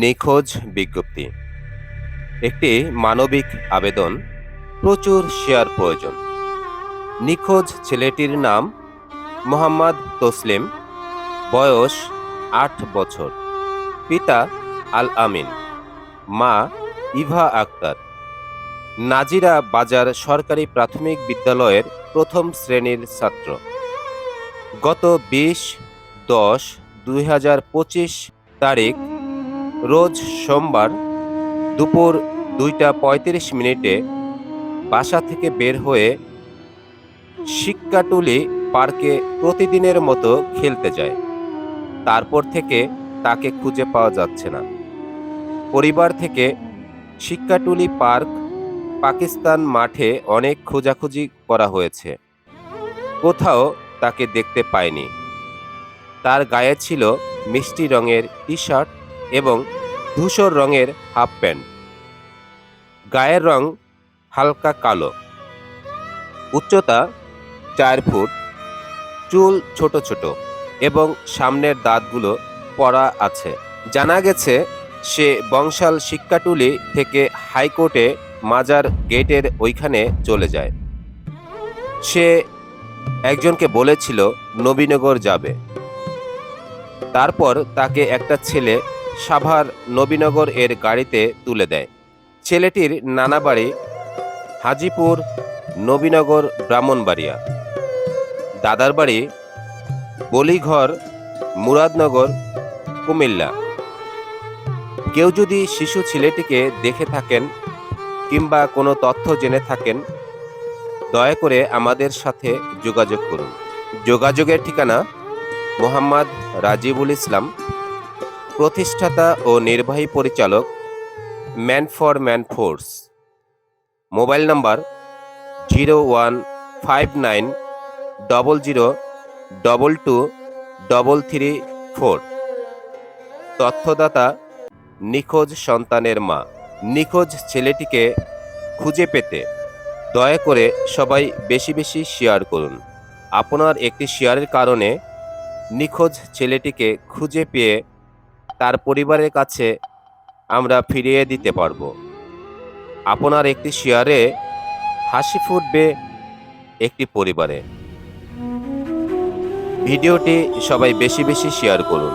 নিখোঁজ বিজ্ঞপ্তি। একটি মানবিক আবেদন, প্রচুর শেয়ার প্রয়োজন। নিখোঁজ ছেলেটির নাম মোহাম্মদ তসলিম, বয়স আট বছর। পিতা আল আমিন, মা ইভা আক্তার। নাজিরা বাজার সরকারি প্রাথমিক বিদ্যালয়ের প্রথম শ্রেণির ছাত্র। গত বিশ দশ দুই তারিখ রোজ সোমবার দুপুর দুইটা পঁয়ত্রিশ মিনিটে বাসা থেকে বের হয়ে শিক্ষাটুলি পার্কে প্রতিদিনের মতো খেলতে যায়। তারপর থেকে তাকে খুঁজে পাওয়া যাচ্ছে না। পরিবার থেকে শিক্ষাটুলি পার্ক, পাকিস্তান মাঠে অনেক খোঁজাখুঁজি করা হয়েছে। কোথাও তাকে দেখতে পায়নি। তার গায়ে ছিল মিষ্টি রঙের টি শার্ট এবং ধূসর রঙের হাফ প্যান্ট। গায়ের রং হালকা কালো। উচ্চতা চার ফুট। চুল ছোট ছোট এবং সামনের দাঁতগুলো পড়া আছে। জানা গেছে, সে বংশাল শিক্ষাটুলি থেকে হাইকোর্টে মাজার গেটের ওইখানে চলে যায়। সে একজনকে বলেছিল, নবীনগর যাবে। তারপর তাকে একটা ছেলে সাভার নবীনগর এর গাড়িতে তুলে দেয়। ছেলেটির নানা বাড়ি হাজিপুর, নবীনগর, ব্রাহ্মণবাড়িয়া। দাদার বাড়ি বলিঘর, মুরাদনগর, কুমিল্লা। কেউ যদি শিশু ছেলেটিকে দেখে থাকেন কিংবা কোনো তথ্য জেনে থাকেন, দয়া করে আমাদের সাথে যোগাযোগ করুন। যোগাযোগের ঠিকানা মোহাম্মদ রাজিবুল ইসলাম। প্রতিষ্ঠাতা ও নির্বাহী পরিচালক man for man force mobile number zero one five nine double zero double two double three four. তথ্যদাতা নিখোঁজ সন্তানের মা। নিখোঁজ ছেলেটিকে খুঁজে পেতে দয়া করে সবাই বেশি বেশি শেয়ার করুন। আপনার একটি শেয়ারের কারণে নিখোঁজ ছেলেটিকে খুঁজে পেয়ে তার পরিবারের কাছে আমরা ফিরিয়ে দিতে পারব। আপনার একটি শেয়ারে হাসি ফুটবে একটি পরিবারে। ভিডিওটি সবাই বেশি বেশি শেয়ার করুন।